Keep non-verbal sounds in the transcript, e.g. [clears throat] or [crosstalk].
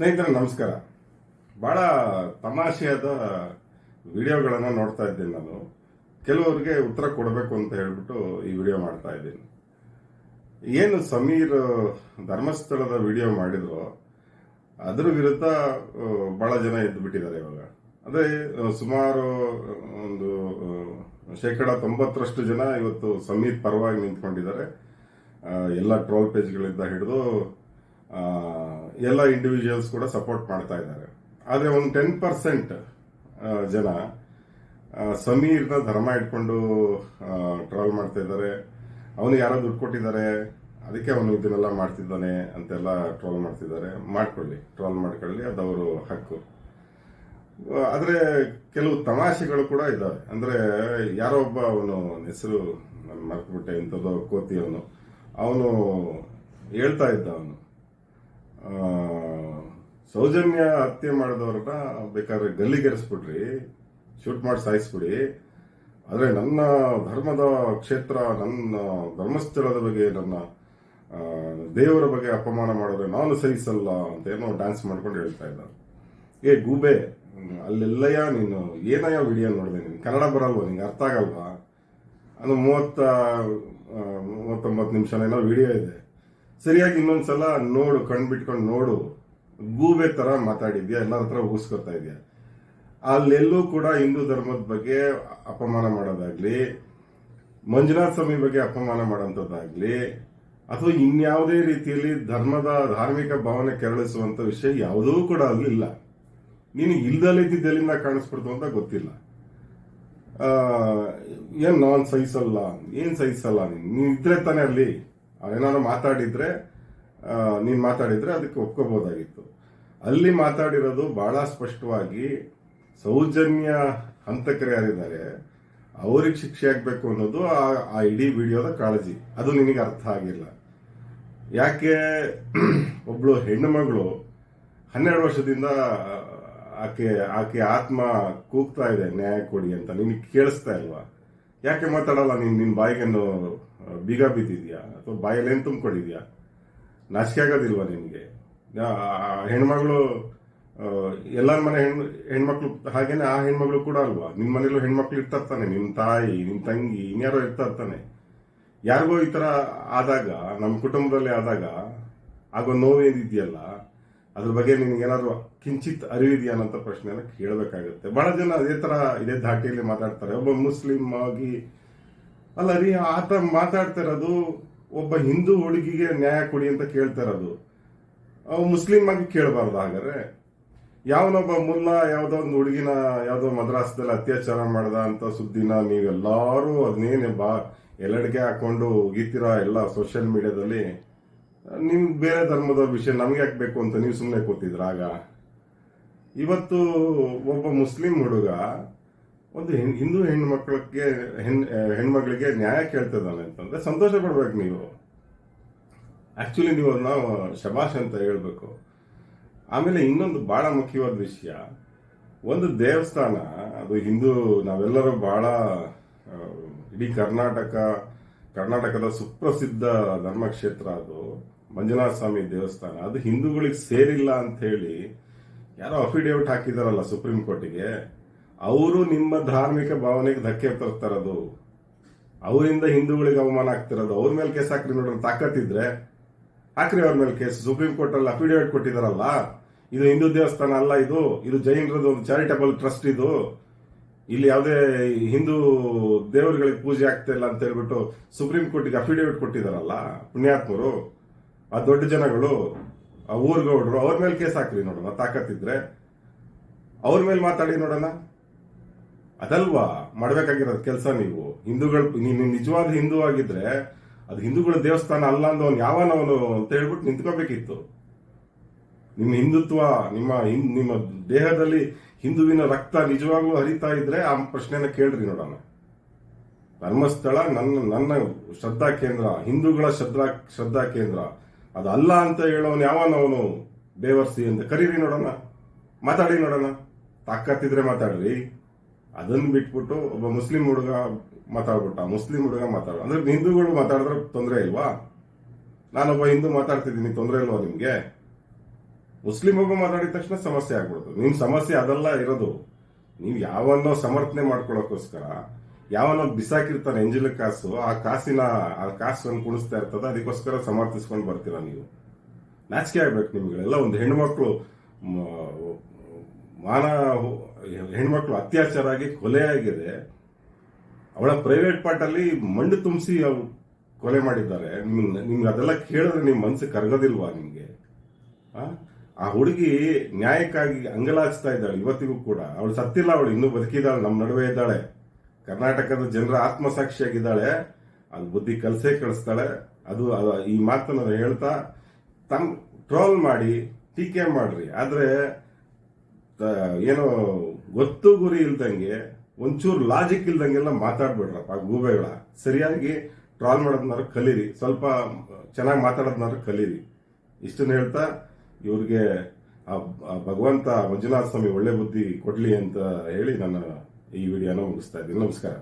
ಸ್ನೇಹಿತರೆ, ನಮಸ್ಕಾರ. ಬಹಳ ತಮಾಷೆಯಾದ ವಿಡಿಯೋಗಳನ್ನು ನೋಡ್ತಾ ಇದ್ದೀನಿ ನಾನು. ಕೆಲವರಿಗೆ ಉತ್ತರ ಕೊಡಬೇಕು ಅಂತ ಹೇಳ್ಬಿಟ್ಟು ಈ ವಿಡಿಯೋ ಮಾಡ್ತಾ ಇದ್ದೀನಿ. ಏನು ಸಮೀರ್ ಧರ್ಮಸ್ಥಳದ ವಿಡಿಯೋ ಮಾಡಿದ್ರು, ಅದ್ರ ವಿರುದ್ಧ ಬಹಳ ಜನ ಎದ್ದು ಬಿಟ್ಟಿದ್ದಾರೆ ಇವಾಗ. ಅದೇ ಸುಮಾರು ಒಂದು ಶೇಕಡ ತೊಂಬತ್ತರಷ್ಟು ಜನ ಇವತ್ತು ಸಮೀರ್ ಪರವಾಗಿ ನಿಂತ್ಕೊಂಡಿದ್ದಾರೆ. ಎಲ್ಲ ಟ್ರೋಲ್ ಪೇಜ್ಗಳಿಂದ ಹಿಡಿದು ಎಲ್ಲ ಇಂಡಿವಿಜುವಲ್ಸ್ ಕೂಡ ಸಪೋರ್ಟ್ ಮಾಡ್ತಾ ಇದ್ದಾರೆ. ಆದರೆ ಒಂದು ಟೆನ್ ಪರ್ಸೆಂಟ್ ಜನ ಸಮೀರ್ನ ಧರ್ಮ ಇಟ್ಕೊಂಡು ಟ್ರಾವೆಲ್ ಮಾಡ್ತಾ ಇದ್ದಾರೆ. ಅವನು ಯಾರೋ ದುಡ್ಡು ಕೊಟ್ಟಿದ್ದಾರೆ. ಅದಕ್ಕೆ ಅವನು ಇದನ್ನೆಲ್ಲ ಮಾಡ್ತಿದ್ದಾನೆ ಅಂತೆಲ್ಲ ಟ್ರೋಲ್ ಮಾಡ್ತಿದ್ದಾರೆ. ಮಾಡ್ಕೊಳ್ಳಿ ಟ್ರೋಲ್ ಮಾಡ್ಕೊಳ್ಳಿ. ಅದು ಅವರು ಹಕ್ಕು. ಆದರೆ ಕೆಲವು ತಮಾಷೆಗಳು ಕೂಡ ಇದ್ದಾವೆ ಅಂದರೆ ಯಾರೋ ಒಬ್ಬ ಅವನು ಹೆಸರು ನಾನು ಮರ್ತ್ಬಿಟ್ಟೆ, ಇಂಥದ್ದು ಕೋತಿ ಅವನು. ಅವನು ಹೇಳ್ತಾ ಇದ್ದ ಅವನು. ಸೌಜನ್ಯ ಹತ್ಯೆ ಮಾಡಿದವ್ರನ್ನ ಬೇಕಾದ್ರೆ ಗಲ್ಲಿಗೆರೆಸ್ಬಿಡ್ರಿ, ಶೂಟ್ ಮಾಡಿ ಸಾಯಿಸ್ಬಿಡಿ. ಆದ್ರೆ ನನ್ನ ಧರ್ಮದ ಕ್ಷೇತ್ರ, ನನ್ನ ಧರ್ಮಸ್ಥಳದ ಬಗ್ಗೆ, ನನ್ನ ದೇವರ ಬಗ್ಗೆ ಅಪಮಾನ ಮಾಡಿದ್ರೆ ನಾನು ಸಹಿಸಲ್ಲ ಅಂತ ಏನೋ ಡ್ಯಾನ್ಸ್ ಮಾಡ್ಕೊಂಡು ಹೇಳ್ತಾ ಇದ್ದಾರೆ. ಏ, ಗೂಬೆ, ಅಲ್ಲೆಲ್ಲಯ್ಯ, ನೀನು ಏನಯ್ಯ ವಿಡಿಯೋ ನೋಡಿದೆ? ನೀನು ಕನ್ನಡ ಬರಲ್ವಾ? ನಿಂಗೆ ಅರ್ಥ ಆಗಲ್ವಾ? ಅದು ಮೂವತ್ತ ಮೂವತ್ತೊಂಬತ್ತು ನಿಮಿಷನೇನೋ ವಿಡಿಯೋ ಇದೆ. ಸರಿಯಾಗಿ ಇನ್ನೊಂದ್ಸಲ ನೋಡು ಕಣ್ ಬಿಟ್ಕೊಂಡು ನೋಡು. ಗೂಬೆ ತರ ಮಾತಾಡಿದ್ಯಾ? ಎಲ್ಲರ ಹತ್ರ ಉಗಿಸ್ಕೊತಾ ಇದೆಯಾ? ಅಲ್ಲೆಲ್ಲೂ ಕೂಡ ಹಿಂದೂ ಧರ್ಮದ ಬಗ್ಗೆ ಅಪಮಾನ ಮಾಡೋದಾಗ್ಲಿ, ಮಂಜುನಾಥ ಸ್ವಾಮಿ ಬಗ್ಗೆ ಅಪಮಾನ ಮಾಡೋಂಥದ್ದಾಗ್ಲಿ, ಅಥವಾ ಇನ್ಯಾವುದೇ ರೀತಿಯಲ್ಲಿ ಧರ್ಮದ ಧಾರ್ಮಿಕ ಭಾವನೆ ಕೆರಳಿಸುವಂತ ವಿಷಯ ಯಾವುದೂ ಕೂಡ ಅಲ್ಲಿ ಇಲ್ಲ ನೀನು ಇಲ್ದಲ್ಲಿದ್ದೆಲ್ಲಿಂದ ಕಾಣಿಸ್ಬಿಡ್ತು ಅಂತ ಗೊತ್ತಿಲ್ಲ. ಏನ್ ನಾನ್ ಸಹಿಸಲ್ಲ, ಏನ್ ಸಹಿಸಲ್ಲ ನೀನು? ನೀನ್ ಇದ್ರೆ ತಾನೇ ಅಲ್ಲಿ. ಏನಾದ್ರು ಮಾತಾಡಿದ್ರೆ ನೀನು ಮಾತಾಡಿದ್ರೆ ಅದಕ್ಕೆ ಒಪ್ಕೋಬಹುದಾಗಿತ್ತು ಅಲ್ಲಿ ಮಾತಾಡಿರೋದು ಬಹಳ ಸ್ಪಷ್ಟವಾಗಿ ಸೌಜನ್ಯ ಹಂತಕರು ಯಾರಿದ್ದಾರೆ, ಅವ್ರಿಗೆ ಶಿಕ್ಷೆ ಆಗ್ಬೇಕು ಅನ್ನೋದು ಆ ಇಡೀ ವಿಡಿಯೋದ ಕಾಳಜಿ. ಅದು ನಿನಗೆ ಅರ್ಥ ಆಗಿಲ್ಲ. ಯಾಕೆ [clears throat] ಒಬ್ಳು ಹೆಣ್ಣು ಮಗಳು ಹನ್ನೆರಡು ವರ್ಷದಿಂದ ಆಕೆ ಆಕೆ ಆತ್ಮ ಕೂಗ್ತಾ ಇದೆ, ನ್ಯಾಯ ಕೊಡಿ ಅಂತ ನಿನಗೆ ಕೇಳಿಸ್ತಾ ಇಲ್ವಾ? ಯಾಕೆ ಮಾತಾಡಲ್ಲ ನೀನು ನಿನ್ನ ಬಾಯಿಗೇನು ಬೀಗ ಬಿದ್ದಿದ್ಯಾ? ಅಥವಾ ಬಾಯಲ್ಲೇನು ತುಂಬಿಕೊಂಡಿದ್ಯಾ? ನಾಚಿಕೆ ಆಗೋದಿಲ್ವಾ ನಿನಗೆ? ಹೆಣ್ಮಗಳು ಎಲ್ಲರ ಮನೆ ಹೆಣ್ಣು ಹೆಣ್ಮಕ್ಳು ಹಾಗೇನೆ ಆ ಹೆಣ್ಮಗಳು ಕೂಡ ಅಲ್ವಾ? ನಿಮ್ಮ ಮನೇಲೂ ಹೆಣ್ಮಕ್ಳು ಇರ್ತಾ ಇರ್ತಾನೆ ನಿಮ್ಮ ತಾಯಿ ನಿಮ್ಮ ತಂಗಿ, ಇನ್ಯಾರೋ ಇರ್ತಾ ಇರ್ತಾನೆ. ಯಾರಿಗೋ ಈ ತರ ಆದಾಗ ನಮ್ಮ ಕುಟುಂಬದಲ್ಲಿ ಆದಾಗ, ಆಗೋ ನೋವೇನಿದೆಯಲ್ಲ ಅದ್ರ ಬಗ್ಗೆ ನಿನ್ಗೆ ಏನಾದರೂ ಕಿಂಚಿತ್ ಅರಿವಿದೆಯಾ ಅನ್ನೋ ಕೇಳಬೇಕಾಗುತ್ತೆ. ಬಹಳ ಜನ ಅದೇ ತರ ಇದೇ ಧಾಟಿಯಲ್ಲಿ ಮಾತಾಡ್ತಾರೆ. ಒಬ್ಬ ಮುಸ್ಲಿಂ ಆಗಿ, ಅಲ್ಲ ರೀ, ಆತ ಮಾತಾಡ್ತಾ ಇರೋದು, ಒಬ್ಬ ಹಿಂದೂ ಹುಡುಗಿಗೆ ನ್ಯಾಯ ಕೊಡಿ ಅಂತ ಕೇಳ್ತಾ ಇರೋದು. ಮುಸ್ಲಿಂ ಆಗಿ ಕೇಳಬಾರ್ದು ಹಾಗಾದ್ರೆ. ಯಾವನೊಬ್ಬ ಮುಲ್ಲಾ ಯಾವ್ದೋ ಒಂದು ಹುಡುಗಿನ ಯಾವ್ದೋ ಮದ್ರಾಸದಲ್ಲಿ ಅತ್ಯಾಚಾರ ಮಾಡ್ದ ಅಂತ ಸುದ್ದಿನ ನೀವೆಲ್ಲರೂ ಅದನ್ನೇನೆ ಬಾ, ಎಲ್ಲಡಿಗೆ ಹಾಕೊಂಡು ಉಗಿತೀರಾ ಎಲ್ಲ ಸೋಷಿಯಲ್ ಮೀಡಿಯಾದಲ್ಲಿ ನಿಮ್ ಬೇರೆ ಧರ್ಮದ ವಿಷಯ ನಮ್ಗೆ ಯಾಕೆ ಬೇಕು ಅಂತ ನೀವು ಸುಮ್ಮನೆ ಕೂತಿದ್ರ ಆಗ? ಇವತ್ತು ಒಬ್ಬ ಮುಸ್ಲಿಂ ಹುಡುಗ ಒಂದು ಹಿಂದೂ ಹೆಣ್ಮಕ್ಳಿಗೆ, ಹೆಣ್ ಹೆಣ್ಮಕ್ಳಿಗೆ ನ್ಯಾಯ ಕೇಳ್ತಿದ್ದಾನೆ ಅಂತಂದ್ರೆ ಸಂತೋಷ ಪಡ್ಬೇಕು ನೀವು. ಆಕ್ಚುಲಿ ನೀವು ಅದನ್ನ ಶಬಾಷ್ ಅಂತ ಹೇಳ್ಬೇಕು. ಆಮೇಲೆ ಇನ್ನೊಂದು ಬಹಳ ಮುಖ್ಯವಾದ ವಿಷಯ, ಒಂದು ದೇವಸ್ಥಾನ, ಅದು ಹಿಂದೂ ನಾವೆಲ್ಲರೂ ಬಹಳ ಇಡೀ ಕರ್ನಾಟಕ ಕರ್ನಾಟಕದ ಸುಪ್ರಸಿದ್ಧ ಧರ್ಮಕ್ಷೇತ್ರ ಅದು, ಮಂಜುನಾಥ ಸ್ವಾಮಿ ದೇವಸ್ಥಾನ. ಅದು ಹಿಂದೂಗಳಿಗೆ ಸೇರಿಲ್ಲ ಅಂತ ಹೇಳಿ ಯಾರೋ ಅಫಿಡೇವಿಟ್ ಹಾಕಿದಾರಲ್ಲ ಸುಪ್ರೀಂ ಕೋರ್ಟಿಗೆ. ಅವರು ನಿಮ್ಮ ಧಾರ್ಮಿಕ ಭಾವನೆಗೆ ಧಕ್ಕೆ ತರ್ತಾರದು ಅವರಿಂದ ಹಿಂದೂಗಳಿಗೆ ಅವಮಾನ ಆಗ್ತಿರೋದು. ಅವ್ರ ಮೇಲೆ ಕೇಸ್ ಹಾಕ್ರಿ ನೋಡ್ರಿ ತಾಕತ್ತಿದ್ರೆ ಹಾಕ್ರಿ ಅವ್ರ ಮೇಲೆ ಕೇಸ್. ಸುಪ್ರೀಂ ಕೋರ್ಟ್ ಅಲ್ಲಿ ಅಫಿಡೇವಿಟ್ ಕೊಟ್ಟಿದಾರಲ್ಲ, ಇದು ಹಿಂದೂ ದೇವಸ್ಥಾನ ಅಲ್ಲ ಇದು. ಇದು ಜೈನರದ್ದು ಒಂದು ಚಾರಿಟಬಲ್ ಟ್ರಸ್ಟ್ ಇದು. ಇಲ್ಲಿ ಯಾವುದೇ ಹಿಂದೂ ದೇವರುಗಳಿಗೆ ಪೂಜೆ ಆಗ್ತಾ ಇಲ್ಲ ಅಂತ ಹೇಳ್ಬಿಟ್ಟು ಸುಪ್ರೀಂ ಕೋರ್ಟಿಗೆ ಅಫಿಡೇವಿಟ್ ಕೊಟ್ಟಿದಾರಲ್ಲ ಪುಣ್ಯಾತ್ಮರು, ಆ ದೊಡ್ಡ ಜನಗಳು, ಆ ಊರ್ಗೌಡ್ರು, ಅವ್ರ ಮೇಲೆ ಕೇಸ್ ಹಾಕ್ರಿ ನೋಡೋಣ, ತಾಕತ್ತಿದ್ರೆ. ಅವ್ರ ಮೇಲೆ ಮಾತಾಡಿ ನೋಡೋಣ. ಅದಲ್ವಾ, ಮಾಡ್ಬೇಕಾಗಿರೋದು ಕೆಲಸ ನೀವು. ಹಿಂದೂಗಳು, ನೀನು ನಿಜವಾದ ಹಿಂದೂ ಆಗಿದ್ರೆ ಅದು ಹಿಂದೂಗಳ ದೇವಸ್ಥಾನ ಅಲ್ಲ ಅಂದವನು ಯಾವನವನು ಅಂತ ಹೇಳ್ಬಿಟ್ಟು ನಿಂತ್ಕೋಬೇಕಿತ್ತು. ನಿಮ್ಮ ಹಿಂದುತ್ವ, ನಿಮ್ಮ ನಿಮ್ಮ ದೇಹದಲ್ಲಿ ಹಿಂದುವಿನ ರಕ್ತ ನಿಜವಾಗ್ಲೂ ಹರಿತಾ ಇದ್ರೆ ಆ ಪ್ರಶ್ನೆನ ಕೇಳ್ರಿ ನೋಡೋಣ ಧರ್ಮಸ್ಥಳ ನನ್ನ ನನ್ನ ಶ್ರದ್ಧಾ ಕೇಂದ್ರ, ಹಿಂದೂಗಳ ಶ್ರದ್ಧಾ ಶ್ರದ್ಧಾ ಕೇಂದ್ರ. ಅದಲ್ಲ ಅಂತ ಹೇಳೋನು ಯಾವನವನು ಬೇವರ್ಸಿ ಅಂತ ಕರೀರಿ ನೋಡೋಣ ಮಾತಾಡಿ ನೋಡೋಣ ತಾಕತ್ತಿದ್ರೆ ಮಾತಾಡ್ರಿ. ಅದನ್ನು ಬಿಟ್ಬಿಟ್ಟು ಒಬ್ಬ ಮುಸ್ಲಿಂ ಹುಡುಗ ಮಾತಾಡ್ಬಿಟ್ಟ. ಮುಸ್ಲಿಂ ಹುಡುಗ ಮಾತಾಡ ಅಂದ್ರೆ ಹಿಂದೂಗಳು ಮಾತಾಡಿದ್ರೆ ತೊಂದರೆ ಇಲ್ವಾ? ನಾನೊಬ್ಬ ಹಿಂದೂ ಮಾತಾಡ್ತಿದ್ದೀನಿ, ತೊಂದರೆ ಇಲ್ವಾ ನಿಮ್ಗೆ? ಮುಸ್ಲಿಂ ಒಬ್ಬ ಮಾತಾಡಿದ ತಕ್ಷಣ ಸಮಸ್ಯೆ ಆಗ್ಬಿಡುತ್ತೆ ನಿಮ್ ಸಮಸ್ಯೆ ಅದೆಲ್ಲ ಇರೋದು. ನೀವು ಯಾವನ್ನೋ ಸಮರ್ಥನೆ ಮಾಡ್ಕೊಳ್ಳೋಕೋಸ್ಕರ ಯಾವನೋ ಬಿಸಾಕಿರ್ತಾರೆ ಎಂಜಿಲ ಕಾಸು, ಆ ಕಾಸಿನ, ಆ ಕಾಸನ್ನು ಕುಣಿಸ್ತಾ ಇರ್ತದೆ, ಅದಕ್ಕೋಸ್ಕರ ಸಮರ್ಥಿಸ್ಕೊಂಡು ಬರ್ತೀರಾ ನೀವು. ನಾಚಿಕೆ ಆಗ್ಬೇಕು ನಿಮ್ಗಳೆಲ್ಲ ಒಂದು ಹೆಣ್ಮಕ್ಳು ಮಾನ, ಹೆಣ್ಮಕ್ಳು ಅತ್ಯಾಚಾರ ಆಗಿ ಕೊಲೆ ಆಗಿದೆ. ಅವಳ ಪ್ರೈವೇಟ್ ಪಾರ್ಟಲ್ಲಿ ಮಣ್ಣು ತುಂಬಿಸಿ ಅವ್ರು ಕೊಲೆ ಮಾಡಿದ್ದಾರೆ. ನಿಮ್ಗೆ ನಿಮ್ಗೆ ಅದೆಲ್ಲ ಕೇಳಿದ್ರೆ ನಿಮ್ಮ ಮನಸ್ಸು ಕರಗೋದಿಲ್ವಾ ನಿಮಗೆ? ಆ? ಆ ಹುಡುಗಿ ನ್ಯಾಯಕ್ಕಾಗಿ ಅಂಗಲಾಚ್ತಾ ಇದ್ದಾಳೆ. ಇವತ್ತಿಗೂ ಕೂಡ. ಅವಳು ಸತ್ತಿಲ್ಲ, ಅವಳು ಇನ್ನೂ ಬದುಕಿದ್ದಾಳೆ, ನಮ್ಮ ನಡುವೆ ಇದ್ದಾಳೆ. ಕರ್ನಾಟಕದ ಜನರ ಆತ್ಮಸಾಕ್ಷಿಯಾಗಿದ್ದಾಳೆ. ಅದು ಬುದ್ಧಿ ಕಲಸೇ ಕಳಿಸ್ತಾಳೆ. ಅದು ಈ ಮಾತನ್ನು ನಾನು ಹೇಳ್ತಾ, ತಮ್, ಟ್ರೋಲ್ ಮಾಡಿ, ಟೀಕೆ ಮಾಡ್ರಿ. ಆದ್ರೆ ಏನೋ ಗೊತ್ತು ಗುರಿ ಇಲ್ದಂಗೆ, ಒಂಚೂರು ಲಾಜಿಕ್ ಇಲ್ದಂಗೆಲ್ಲ ಮಾತಾಡ್ಬಿಡ್ರಪ್ಪ ಗೂಬೆಗಳ. ಸರಿಯಾಗಿ ಟ್ರಾಲ್ ಮಾಡೋದನ್ನಾರು ಕಲೀರಿ. ಸ್ವಲ್ಪ ಚೆನ್ನಾಗಿ ಮಾತಾಡೋದನ್ನಾರು ಕಲೀರಿ. ಇಷ್ಟನ್ನ ಹೇಳ್ತಾ ಇವ್ರಿಗೆ ಆ ಭಗವಂತ ಮಂಜುನಾಥ ಸ್ವಾಮಿ ಒಳ್ಳೆ ಬುದ್ಧಿ ಕೊಡ್ಲಿ ಅಂತ ಹೇಳಿ ನನ್ನ ಈ ವಿಡಿಯೋನ ಮುಗಿಸ್ತಾ ಇದ್ದೀನಿ. ನಮಸ್ಕಾರ.